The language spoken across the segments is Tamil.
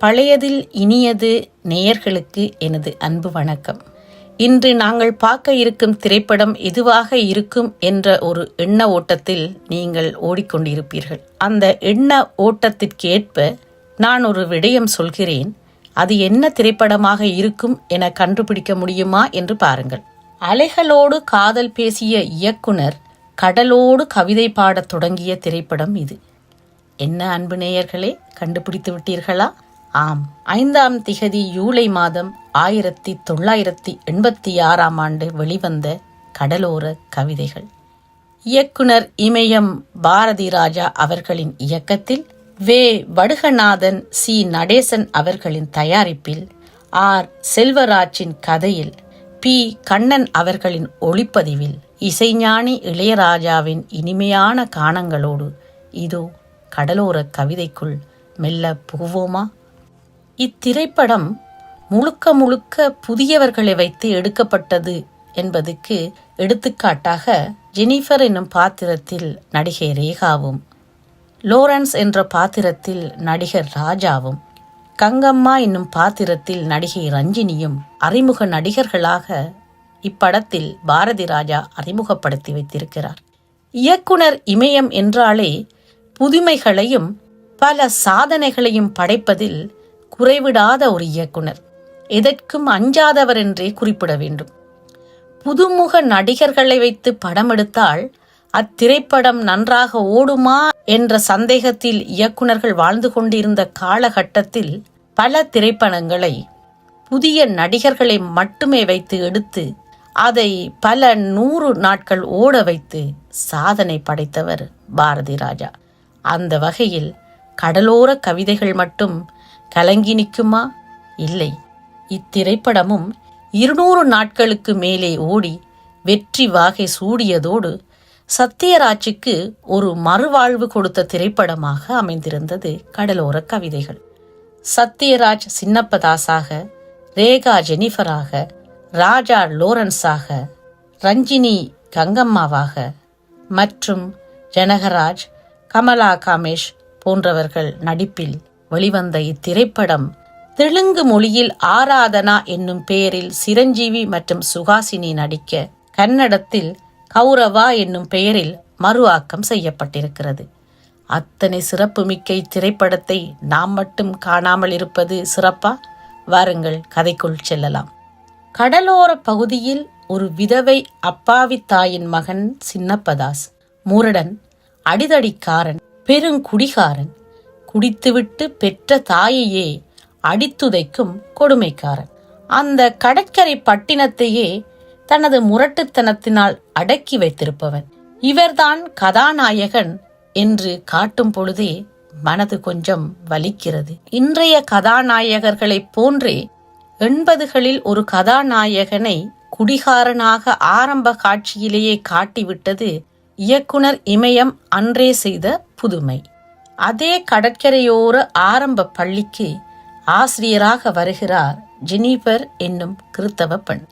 பழையதில் இனியது நேயர்களுக்கு எனது அன்பு வணக்கம். இன்று நாங்கள் பார்க்க இருக்கும் திரைப்படம் எதுவாக இருக்கும் என்ற ஒரு எண்ண ஓட்டத்தில் நீங்கள் ஓடிக்கொண்டிருப்பீர்கள். அந்த எண்ண ஓட்டத்திற்கேற்ப நான் ஒரு விடயம் சொல்கிறேன். அது என்ன திரைப்படமாக இருக்கும் என கண்டுபிடிக்க முடியுமா என்று பாருங்கள். அலைகளோடு காதல் பேசிய இயக்குனர் கடலோடு கவிதை பாடத் தொடங்கிய திரைப்படம் இது. என்ன அன்பு நேயர்களே கண்டுபிடித்து விட்டீர்களா? ஆம். ஐந்தாம் திகதி ஜூலை மாதம் ஆயிரத்தி தொள்ளாயிரத்தி எண்பத்தி ஆறாம் ஆண்டு வெளிவந்த கடலோர கவிதைகள். இயக்குனர் இமயம் பாரதி ராஜா அவர்களின் இயக்கத்தில் வே. வடுகநாதன் சி. நடேசன் அவர்களின் தயாரிப்பில் ஆர். செல்வராஜின் கதையில் பி. கண்ணன் அவர்களின் ஒளிப்பதிவில் இசைஞானி இளையராஜாவின் இனிமையான கானங்களோடு இதோ கடலோர கவிதைக்குள் மெல்ல புகுவோமா இத்திரைப்படம் முழுக்க முழுக்க புதியவர்களை வைத்து எடுக்கப்பட்டது என்பதுக்கு எடுத்துக்காட்டாக ஜெனிஃபர் என்னும் பாத்திரத்தில் நடிகை ரேகாவும் லோரன்ஸ் என்ற பாத்திரத்தில் நடிகர் ராஜாவும் கங்கம்மா என்னும் பாத்திரத்தில் நடிகை ரஞ்சினியும் அறிமுக நடிகர்களாக இப்படத்தில் பாரதி ராஜா அறிமுகப்படுத்தி வைத்திருக்கிறார். இயக்குனர் இமயம் என்றாலே புதுமைகளையும் பல சாதனைகளையும் படைப்பதில் குறைவிடாத ஒரு இயக்குனர். எதற்கும் அஞ்சாதவர் என்றே குறிப்பிட வேண்டும். புதுமுக நடிகர்களை வைத்து படம் எடுத்தால் அத்திரைப்படம் நன்றாக ஓடுமா என்ற சந்தேகத்தில் இயக்குனர்கள் வாழ்ந்து கொண்டிருந்த காலகட்டத்தில் பல திரைப்படங்களை புதிய நடிகர்களை மட்டுமே வைத்து எடுத்து அதை பல நூறு நாட்கள் ஓட வைத்து சாதனை படைத்தவர் பாரதி ராஜா. அந்த வகையில் கடலோர கவிதைகள் மட்டும் கலங்கி நிற்குமா? இல்லை. இத்திரைப்படமும் இருநூறு நாட்களுக்கு மேலே ஓடி வெற்றி வாகை சூடியதோடு சத்யராஜுக்கு ஒரு மறுவாழ்வு கொடுத்த திரைப்படமாக அமைந்திருந்தது கடலோர கவிதைகள். சத்யராஜ் சின்னப்பதாசாக ரேகா ஜெனிஃபராக ராஜா லோரன்ஸாக ரஞ்சினி கங்கம்மாவாக மற்றும் ஜனகராஜ் கமலா காமேஷ் போன்றவர்கள் நடிப்பில் வெளிவந்த இத்திரைப்படம் தெலுங்கு மொழியில் ஆராதனா என்னும் பெயரில் சிரஞ்சீவி மற்றும் சுகாசினி நடிக்க கன்னடத்தில் கௌரவா என்னும் பெயரில் மறு ஆக்கம் செய்யப்பட்டிருக்கிறது. அத்தனை சிறப்புமிக்க இத்திரைப்படத்தை நாம் மட்டும் காணாமல் இருப்பது சிறப்பா? வாருங்கள் கதைக்குள் செல்லலாம். கடலோர பகுதியில் ஒரு விதவை அப்பாவி தாயின் மகன் சின்னப்பதாஸ். முரடன் அடிதடிக்காரன் பெருங்குடிகாரன். குடித்துவிட்டு பெற்ற தாயையே அடித்துதைக்கும் கொடுமைக்காரன். அந்த கடற்கரை பட்டினத்தையே தனது முரட்டுத்தனத்தினால் அடக்கி வைத்திருப்பவன். இவர்தான் கதாநாயகன் என்று காட்டும் பொழுதே மனது கொஞ்சம் வலிக்கிறது. இன்றைய கதாநாயகர்களைப் போன்றே எண்பதுகளில் ஒரு கதாநாயகனை குடிகாரனாக ஆரம்ப காட்சியிலேயே காட்டிவிட்டது இயக்குனர் இமயம் அன்றே செய்த புதுமை. அதே கடற்கரையோர ஆரம்ப பள்ளிக்கு ஆசிரியராக வருகிறார் ஜெனிபர் என்னும் கிறித்தவ பெண்.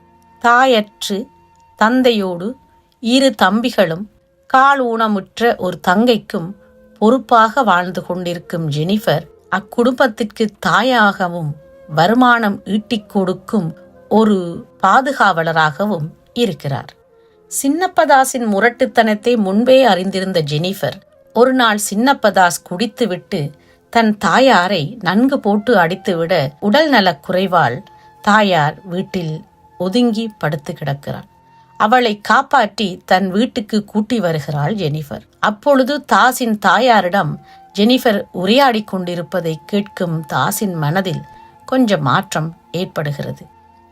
தாயற்று தந்தையோடு இரு தம்பிகளும் கால் ஊனமுற்ற ஒரு தங்கைக்கும் பொறுப்பாக வாழ்ந்து கொண்டிருக்கும் ஜெனிஃபர் அக்குடும்பத்திற்கு தாயாகவும் வருமானம் ஈட்டிக் கொடுக்கும் ஒரு பாதுகாவலராகவும் இருக்கிறார். சின்னப்பதாஸின் முரட்டுத்தனத்தை முன்பே அறிந்திருந்த ஜெனிஃபர் ஒரு நாள் சின்னப்பதாஸ் குடித்துவிட்டு தன் தாயாரை நன்கு போட்டு அடித்துவிட உடல் நலக் குறைவால் தாயார் வீட்டில் ஒதுங்கி படுத்து கிடக்கிறாள் அவளை காப்பாற்றி தன் வீட்டுக்கு கூட்டி வருகிறாள் ஜெனிஃபர். அப்பொழுது தாஸின் தாயாரிடம் ஜெனிஃபர் உரையாடிக் கொண்டிருப்பதை கேட்கும் தாஸின் மனதில் கொஞ்சம் மாற்றம் ஏற்படுகிறது.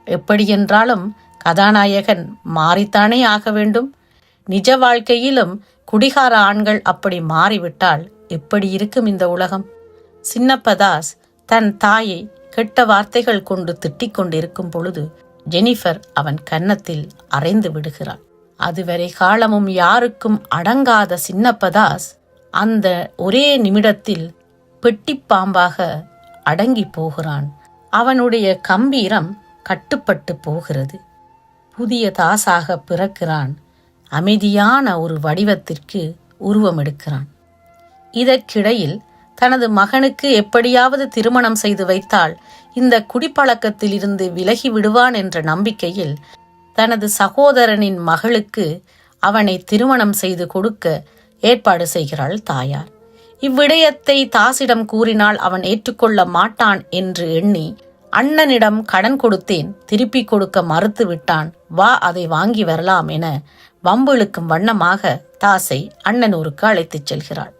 எப்படியென்றாலும் கதாநாயகன் மாறித்தானே ஆக வேண்டும். நிஜ வாழ்க்கையிலும் குடிகார ஆண்கள் அப்படி மாறிவிட்டால் எப்படி இருக்கும் இந்த உலகம்? சின்னப்பதாஸ் தன் தாயை கெட்ட வார்த்தைகள் கொண்டு திட்டிக் கொண்டிருக்கும் பொழுது ஜெனிஃபர் அவன் கன்னத்தில் அறைந்து விடுகிறாள் அதுவரை காலமும் யாருக்கும் அடங்காத சின்னப்பதாஸ் அந்த ஒரே நிமிடத்தில் பெட்டிப்பாம்பாக அடங்கி போகிறான். அவனுடைய கம்பீரம் கட்டுப்பட்டு போகிறது. புதிய தாசாக பிறக்கிறான். அமைதியான ஒரு வடிவத்திற்கு உருவம் எடுக்கிறான். இதற்கிடையில் தனது மகனுக்கு எப்படியாவது திருமணம் செய்து வைத்தால் இந்த குடிப்பழக்கத்தில் இருந்து விலகி விடுவான் என்ற நம்பிக்கையில் தனது சகோதரனின் மகளுக்கு அவனை திருமணம் செய்து கொடுக்க ஏற்பாடு செய்கிறாள் தாயார். இவ்விடயத்தை தாசிடம் கூறினால் அவன் ஏற்றுக்கொள்ள மாட்டான் என்று எண்ணி அண்ணனிடம் கடன் கொடுத்தேன் திருப்பிக் கொடுக்க மறுத்து விட்டான் வா அதை வாங்கி வரலாம் என வம்பிழுக்கும் வண்ணமாக தாசை அண்ணனூருக்கு அழைத்துச் செல்கிறாள்.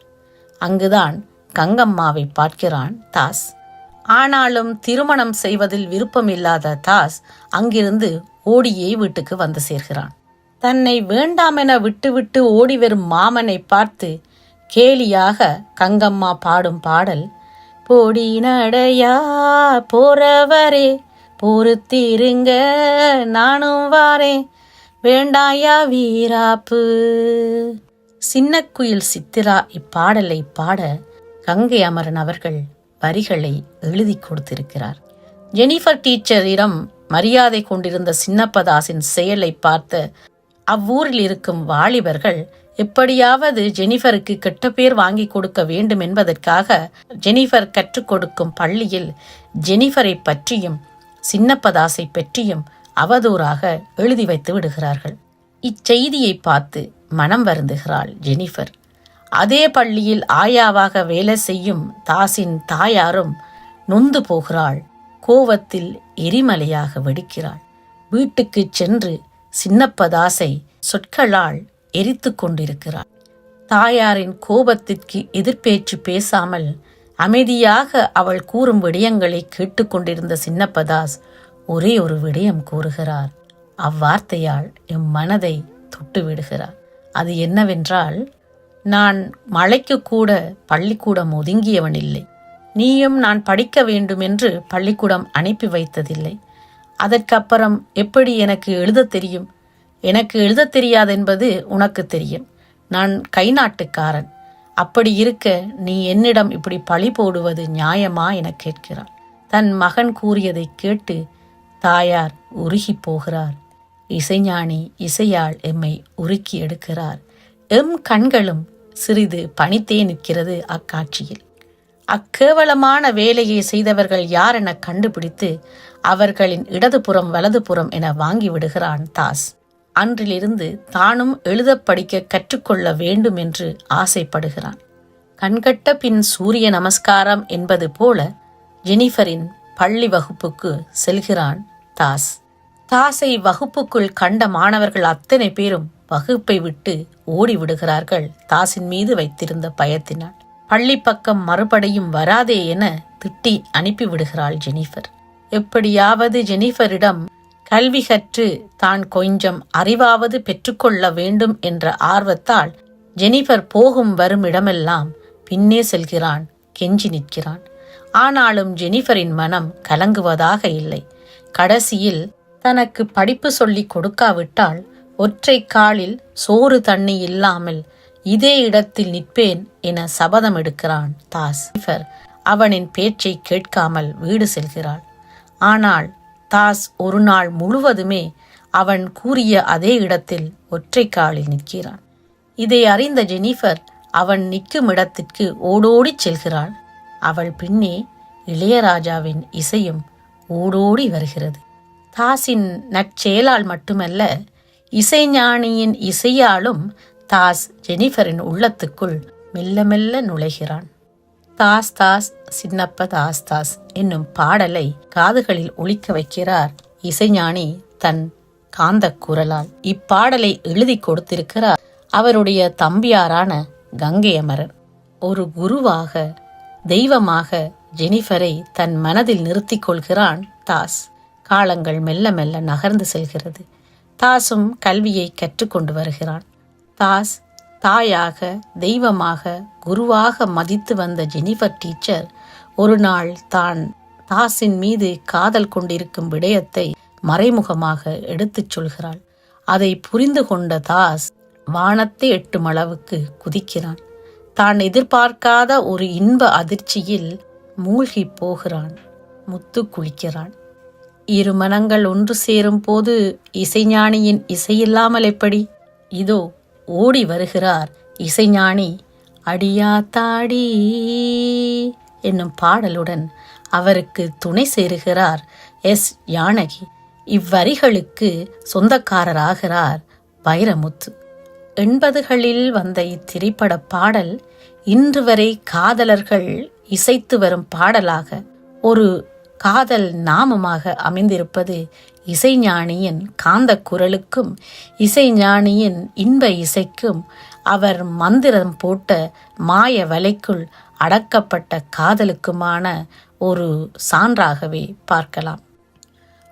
அங்குதான் கங்கம்மாவை பார்க்கிறான் தாஸ். ஆனாலும் திருமணம் செய்வதில் விருப்பமில்லாத தாஸ் அங்கிருந்து ஓடியே வீட்டுக்கு வந்து சேர்கிறான். தன்னை வேண்டாமென விட்டுவிட்டு ஓடி வரும் மாமனை பார்த்து கேலியாக கங்கம்மா பாடும் பாடல் போடி நடையா போறவரே பொறுத்திருங்க நானும் வாரேன். வேண்டாயா வீராப்பு? சின்னக்குயில் சித்திரா இப்பாடலை பாட கங்கை அமரன் அவர்கள் வரிகளை எழுதி கொடுத்திருக்கிறார். ஜெனிஃபர் டீச்சரிடம் மரியாதை கொண்டிருந்த சின்னப்பதாசின் செயலை பார்த்த அவ்வூரில் இருக்கும் வாலிபர்கள் எப்படியாவது ஜெனிஃபருக்கு கெட்ட பேர் வாங்கி கொடுக்க வேண்டும் என்பதற்காக ஜெனிஃபர் கற்றுக் கொடுக்கும் பள்ளியில் ஜெனிஃபரை பற்றியும் சின்னப்பதாசை பற்றியும் அவதூறாக எழுதி வைத்து விடுகிறார்கள். இச்செய்தியை பார்த்து மனம் வருந்துகிறாள் ஜெனிஃபர். அதே பள்ளியில் ஆயாவாக வேலை செய்யும் தாசின் தாயாரும் நொந்து போகிறாள். கோவத்தில் எரிமலையாக வெடிக்கிறாள். வீட்டுக்குச் சென்று சின்னப்பதாசை சொற்களால் எரித்து கொண்டிருக்கிறாள். தாயாரின் கோபத்திற்கு எதிர்பேச்சு பேசாமல் அமைதியாக அவள் கூறும் விடயங்களை கேட்டுக்கொண்டிருந்த சின்னப்பதாஸ் ஒரே ஒரு விடயம் கூறுகிறார். அவ்வார்த்தையால் எம் மனதை தொட்டு விடுகிறார் அது என்னவென்றால் நான் மழைக்கு கூட பள்ளிக்கூடம் ஒதுங்கியவன் இல்லை. நீயும் நான் படிக்க வேண்டும் என்று பள்ளிக்கூடம் அனுப்பி வைத்ததில்லை. அதற்கப்புறம் எப்படி எனக்கு எழுதத் தெரியும்? எனக்கு எழுதத் தெரியாதென்பது உனக்கு தெரியும். நான் கை நாட்டுக்காரன் அப்படி இருக்க நீ என்னிடம் இப்படி பழி போடுவது நியாயமா என கேட்கிறான். தன் மகன் கூறியதை கேட்டு தாயார் உருகி போகிறார். இசைஞானி இசையால் எம்மை உருக்கி எடுக்கிறார். எம் கண்களும் சிறிது பணித்தே நிற்கிறது அக்காட்சியில். அக்கேவலமான வேலையை செய்தவர்கள் யார் என கண்டுபிடித்து அவர்களின் இடதுபுறம் வலதுபுறம் என வாங்கி விடுகிறான் தாஸ். அன்றிலிருந்து தானும் எழுத படிக்க கற்றுக்கொள்ள வேண்டும் என்று ஆசைப்படுகிறான். கண்கட்ட பின் சூரிய நமஸ்காரம் என்பது போல ஜெனிஃபரின் பள்ளி வகுப்புக்கு செல்கிறான் தாஸ். தாஸை வகுப்புக்குள் கண்ட மாணவர்கள் அத்தனை பேரும் வகுப்பை விட்டு ஓடிவிடுகிறார்கள். தாஸின் மீது வைத்திருந்த பயத்தினால். பள்ளி பக்கம் மறுபடியும் வராதே என திட்டி அனுப்பிவிடுகிறாள் ஜெனிஃபர். எப்படியாவது ஜெனிஃபரிடம் கல்வி கற்று தான் கொஞ்சம் அறிவாவது பெற்றுக்கொள்ள வேண்டும் என்ற ஆர்வத்தால் ஜெனிஃபர் போகும் வரும் இடமெல்லாம் பின்னே செல்கிறான் கெஞ்சி நிற்கிறான். ஆனாலும் ஜெனிஃபரின் மனம் கலங்குவதாக இல்லை. கடைசியில் தனக்கு படிப்பு சொல்லிக் கொடுக்காவிட்டால் ஒற்றை காலில் சோறு தண்ணி இல்லாமல் இதே இடத்தில் நிற்பேன் என சபதம் எடுக்கிறான் தாஸ். ஜெனிஃபர் அவனின் பேச்சை கேட்காமல் வீடு செல்கிறாள். ஆனால் தாஸ் ஒரு நாள் முழுவதுமே அவன் கூறிய அதே இடத்தில் ஒற்றை காலில் நிற்கிறான். இதை அறிந்த ஜெனிஃபர் அவன் நிற்கும் இடத்திற்கு ஓடோடிச் செல்கிறாள். அவள் பின்னே இளையராஜாவின் இசையும் ஓடோடி வருகிறது. தாஸின் நற்செயலால் மட்டுமல்ல இசைஞானியின் இசையாலும் தாஸ் ஜெனிஃபரின் உள்ளத்துக்குள் மெல்ல மெல்ல நுழைகிறான். தாஸ் தாஸ் சின்னப்ப தாஸ் தாஸ் என்னும் பாடலை காதுகளில் ஒழிக்க வைக்கிறார் இசைஞானி தன் காந்த குரலால். இப்பாடலை எழுதி கொடுத்திருக்கிறார் அவருடைய தம்பியாரான கங்கை அமரன் ஒரு குருவாக தெய்வமாக ஜெனிஃபரை தன் மனதில் நிறுத்திக் கொள்கிறான் தாஸ். காலங்கள் மெல்ல மெல்ல நகர்ந்து செல்கிறது. தாஸும் கல்வியை கற்றுக்கொண்டு வருகிறான். தாஸ் தாயாக தெய்வமாக குருவாக மதித்து வந்த ஜெனிஃபர் டீச்சர் ஒரு நாள் தான் தாஸின் மீது காதல் கொண்டிருக்கும் விடயத்தை மறைமுகமாக எடுத்துச் சொல்கிறாள். அதை புரிந்து கொண்ட தாஸ் வானத்தை எட்டும் அளவுக்கு குதிக்கிறான். தான் எதிர்பார்க்காத ஒரு இன்ப அதிர்ச்சியில் மூழ்கி போகிறான் முத்து குளிக்கிறான் இரு மனங்கள் ஒன்று சேரும் போது இசைஞானியின் இசையில்லாமல் எப்படி? இதோ ஓடி வருகிறார் இசைஞானி. அடியாத்தாடி என்னும் பாடலுடன் அவருக்கு துணை சேருகிறார் எஸ். யானகி. இவ்வரிகளுக்கு சொந்தக்காரராகிறார் வைரமுத்து. எண்பதுகளில் வந்த இத்திரைப்பட பாடல் இன்று வரை காதலர்கள் இசைத்து வரும் பாடலாக ஒரு காதல் நாமமாக அமைந்திருப்பது இசைஞானியின் காந்த குரலுக்கும் இசைஞானியின் இன்ப இசைக்கும் அவர் மந்திரம் போட்ட மாய வலைக்குள் அடக்கப்பட்ட காதலுக்குமான ஒரு சான்றாகவே பார்க்கலாம்.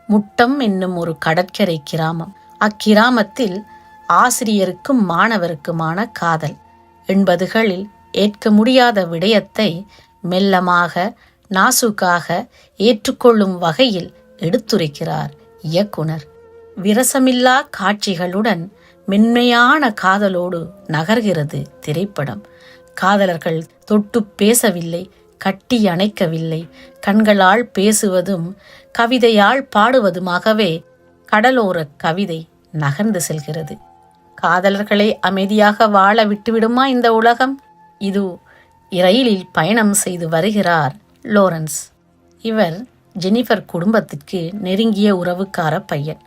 முட்டம் என்னும் ஒரு கடற்கரை கிராமம். அக்கிராமத்தில் ஆசிரியருக்கும் மாணவருக்குமான காதல். எண்பதுகளில் ஏற்க முடியாத விடயத்தை மெல்லமாக நாசுக்காக ஏற்றுக்கொள்ளும் வகையில் எடுத்துரைக்கிறார் இயக்குனர். விரசமில்லா காட்சிகளுடன் மென்மையான காதலோடு நகர்கிறது திரைப்படம். காதலர்கள் தொட்டு பேசவில்லை கட்டி அணைக்கவில்லை கண்களால் பேசுவதும் கவிதையால் பாடுவதுமாகவே கடலோர கவிதை நகர்ந்து செல்கிறது. காதலர்களை அமைதியாக வாழ விட்டுவிடுமா இந்த உலகம்? இது இரயிலில் பயணம் செய்து வருகிறார் லோரன்ஸ். இவர் ஜெனிஃபர் குடும்பத்திற்கு நெருங்கிய உறவுக்கார பையன்.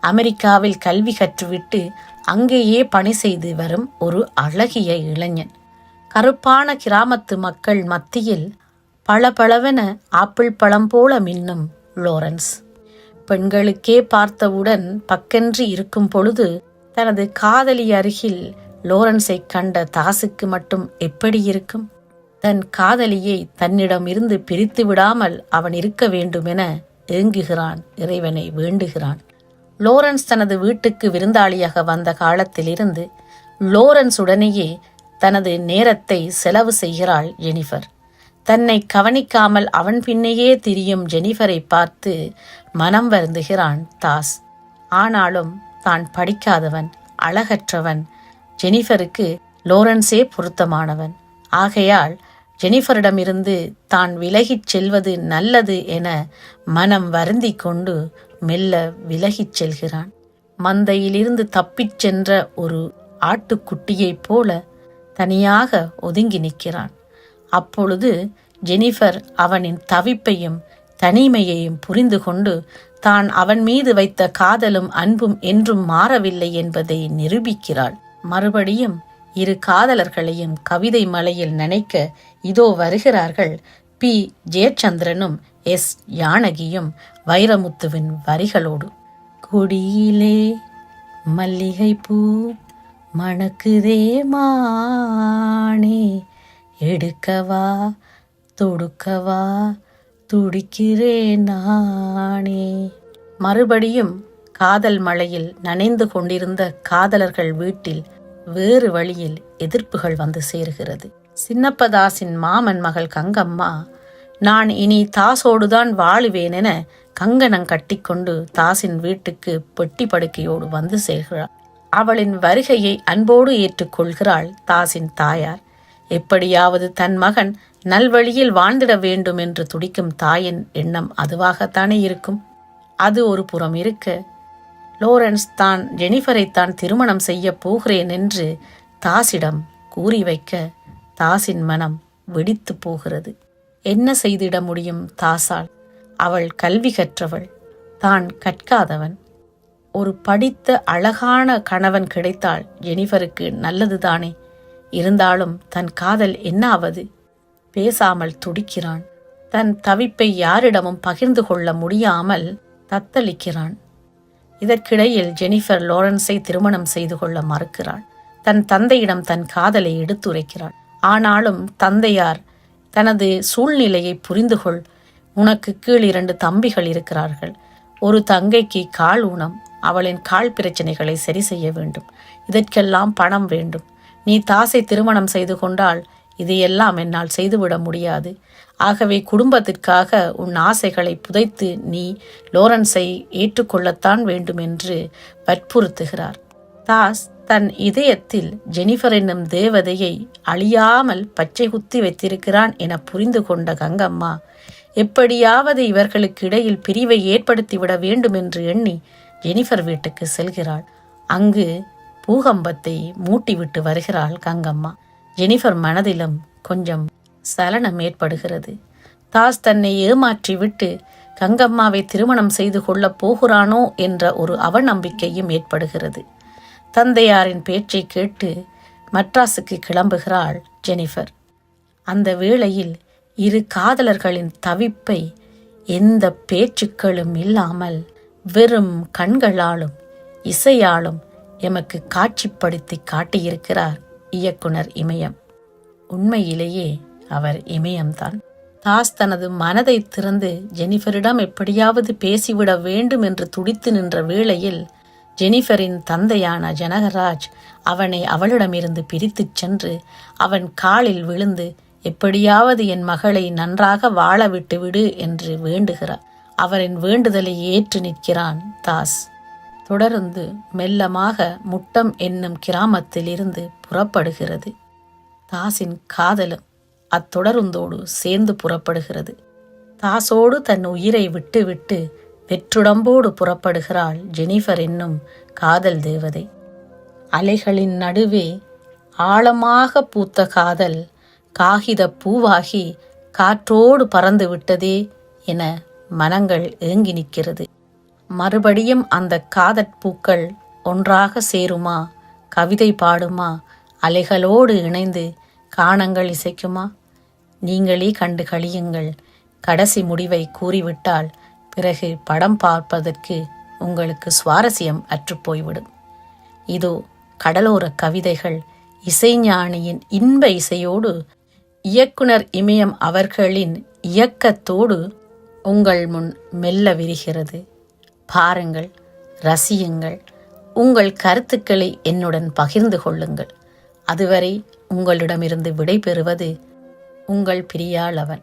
அமெரிக்காவில் கல்வி கற்றுவிட்டு அங்கேயே பணி செய்து வரும் ஒரு அழகிய இளைஞன். கருப்பான கிராமத்து மக்கள் மத்தியில் பளபளவென ஆப்பிள் பழம் போல மின்னும் லோரன்ஸ். பெண்களுக்கே பார்த்தவுடன் பக்கென்று இருக்கும் பொழுது தனது காதலி அருகில் லோரன்ஸை கண்ட தாசுக்கு மட்டும் எப்படி இருக்கும்? தன் காதலியை தன்னிடம் இருந்து பிரித்து விடாமல் அவன் இருக்க வேண்டுமென ஏங்குகிறான் இறைவனை வேண்டுகிறான். லோரன்ஸ் தனது வீட்டுக்கு விருந்தாளியாக வந்த காலத்திலிருந்து லோரன்ஸ் உடனேயே தனது நேரத்தை செலவு செய்கிறாள் ஜெனிஃபர். தன்னை கவனிக்காமல் அவன் பின்னையே திரியும் ஜெனிஃபரை பார்த்து மனம் வருந்துகிறான் தாஸ். ஆனாலும் தான் படிக்காதவன் அழகற்றவன் ஜெனிஃபருக்கு லோரன்ஸே பொருத்தமானவன். ஆகையால் ஜெனிஃபரிடமிருந்து தான் விலகிச் செல்வது நல்லது என மனம் வருந்தி கொண்டு மெல்ல விலகிச் செல்கிறான். மந்தையிலிருந்து தப்பிச் சென்ற ஒரு ஆட்டுக்குட்டியைப் போல தனியாக ஒதுங்கி நிற்கிறான். அப்பொழுது ஜெனிஃபர் அவனின் தவிப்பையும் தனிமையையும் புரிந்து கொண்டு தான் அவன் மீது வைத்த காதலும் அன்பும் என்றும் மாறவில்லை என்பதை நிரூபிக்கிறாள். மறுபடியும் இரு காதலர்களையும் கவிதை மலையில் நினைக்க இதோ வருகிறார்கள். பி. ஜெயச்சந்திரனும் எஸ். யானகியும் வைரமுத்துவின் வரிகளோடு. கொடியிலே மல்லிகை பூ மணக்குதே மானே எடுக்கவா தொடுக்கவா துடிக்கிறேன் நானே. மறுபடியும் காதல் மழையில் நனைந்து கொண்டிருந்த காதலர்கள் வீட்டில் வேறு வழியில் எதிர்ப்புகள் வந்து சேருகிறது. சின்னப்பதாசின் மாமன் மகள் கங்கம்மா நான் இனி தாசோடுதான் வாழுவேன் என கங்கணம் கட்டிக்கொண்டு தாசின் வீட்டுக்கு பெட்டி படுக்கையோடு வந்து சேர்கிறாள் அவளின் வருகையை அன்போடு ஏற்றுக்கொள்கிறாள் தாசின் தாயார். எப்படியாவது தன் மகன் நல்வழியில் வாழ்ந்திட வேண்டும் என்று துடிக்கும் தாயின் எண்ணம் அதுவாகத்தானே இருக்கும். அது ஒரு புறம் இருக்க லோரன்ஸ் தான் ஜெனிஃபரை தான் திருமணம் செய்ய போகிறேன் என்று தாசிடம் கூறி வைக்க தாசின் மனம் வெடித்து போகிறது. என்ன செய்திட முடியும் தாசால் அவள் கல்வி கற்றவள். தான் கற்காதவன். ஒரு படித்த அழகான கணவன் கிடைத்தால் ஜெனிஃபருக்கு நல்லதுதானே. இருந்தாலும் தன் காதல் என்னாவது? பேசாமல் துடிக்கிறான். தன் தவிப்பை யாரிடமும் பகிர்ந்து கொள்ள முடியாமல் தத்தளிக்கிறான். இதற்கிடையில் ஜெனிஃபர் லோரன்ஸை திருமணம் செய்து கொள்ள மறுக்கிறாள். தன் தந்தையிடம் தன் காதலை எடுத்துரைக்கிறாள். ஆனாலும் தந்தையார் தனது சூழ்நிலையை புரிந்து கொள் உனக்கு கீழ் இரண்டு தம்பிகள் இருக்கிறார்கள். ஒரு தங்கைக்கு கால் ஊனம் அவளின் கால் பிரச்சனைகளை சரி செய்ய வேண்டும். இதற்கெல்லாம் பணம் வேண்டும். நீ தாசை திருமணம் செய்து கொண்டால் இதையெல்லாம் என்னால் செய்துவிட முடியாது. ஆகவே குடும்பத்திற்காக உன் ஆசைகளை புதைத்து நீ லோரன்ஸை ஏற்றுக்கொள்ளத்தான் வேண்டும் என்று வற்புறுத்துகிறார். தாஸ் தன் இதயத்தில் ஜெனிஃபர் என்னும் தேவதையை அழியாமல் பச்சை குத்தி வைத்திருக்கிறான் என புரிந்து கொண்ட கங்கம்மா எப்படியாவது இவர்களுக்கு இடையில் பிரிவை ஏற்படுத்திவிட வேண்டும் என்று எண்ணி ஜெனிஃபர் வீட்டுக்கு செல்கிறாள். அங்கு பூகம்பத்தை மூட்டிவிட்டு வருகிறாள் கங்கம்மா. ஜெனிஃபர் மனதிலும் கொஞ்சம் சலனம் ஏற்படுகிறது. தாஸ் தன்னை ஏமாற்றி விட்டு கங்கம்மாவை திருமணம் செய்து கொள்ளப் போகிறானோ? என்ற ஒரு அவநம்பிக்கையும் ஏற்படுகிறது. தந்தையாரின் பேச்சை கேட்டு மட்ராஸுக்கு கிளம்புகிறாள் ஜெனிஃபர். அந்த வேளையில் இரு காதலர்களின் தவிப்பை எந்த பேச்சுக்களும் இல்லாமல் வெறும் கண்களாலும் இசையாலும் எமக்கு காட்சிப்படுத்தி காட்டியிருக்கிறார் இயக்குனர் இமயம். உண்மையிலேயே அவர் இமயம்தான். தாஸ் தனது மனதை திறந்து ஜெனிஃபரிடம் எப்படியாவது பேசிவிட வேண்டும் என்று துடித்து நின்ற வேளையில் ஜெனிஃபரின் தந்தையான ஜனகராஜ் அவனை அவளிடமிருந்து பிரித்துச் சென்று அவன் காலில் விழுந்து எப்படியாவது என் மகளை நன்றாக வாழ விட்டுவிடு என்று வேண்டுகிறார். அவரின் வேண்டுதலை ஏற்று நிற்கிறான் தாஸ். தொடர்ந்து மெல்லமாக முட்டம் என்னும் கிராமத்தில் இருந்து புறப்படுகிறது. தாஸின் காதலும் அத்தொடருந்தோடு சேர்ந்து புறப்படுகிறது. தாசோடு தன் உயிரை விட்டுவிட்டு வெற்றுடம்போடு புறப்படுகிறாள் ஜெனிஃபர் என்னும் காதல் தேவதை. அலைகளின் நடுவே ஆழமாக பூத்த காதல் காகித பூவாகி காற்றோடு பறந்து விட்டதே என மனங்கள் ஏங்கி நிற்கிறது. மறுபடியும் அந்த காதற்பூக்கள் ஒன்றாக சேருமா? கவிதை பாடுமா? அலைகளோடு இணைந்து காணங்கள் இசைக்குமா? நீங்களே கண்டு கழியுங்கள். கடைசி முடிவை கூறிவிட்டால் பிறகு படம் பார்ப்பதற்கு உங்களுக்கு சுவாரஸ்யம் அற்றுப்போய்விடும் இதோ கடலோர கவிதைகள் இசைஞானியின் இன்ப இசையோடு இயக்குனர் இமயம் அவர்களின் இயக்கத்தோடு உங்கள் முன் மெல்ல விரிகிறது. பாருங்கள் ரசியுங்கள். உங்கள் கருத்துக்களை என்னுடன் பகிர்ந்து கொள்ளுங்கள். அதுவரை உங்களிடமிருந்து விடைபெறுவது உங்கள் பிரியாளவன்.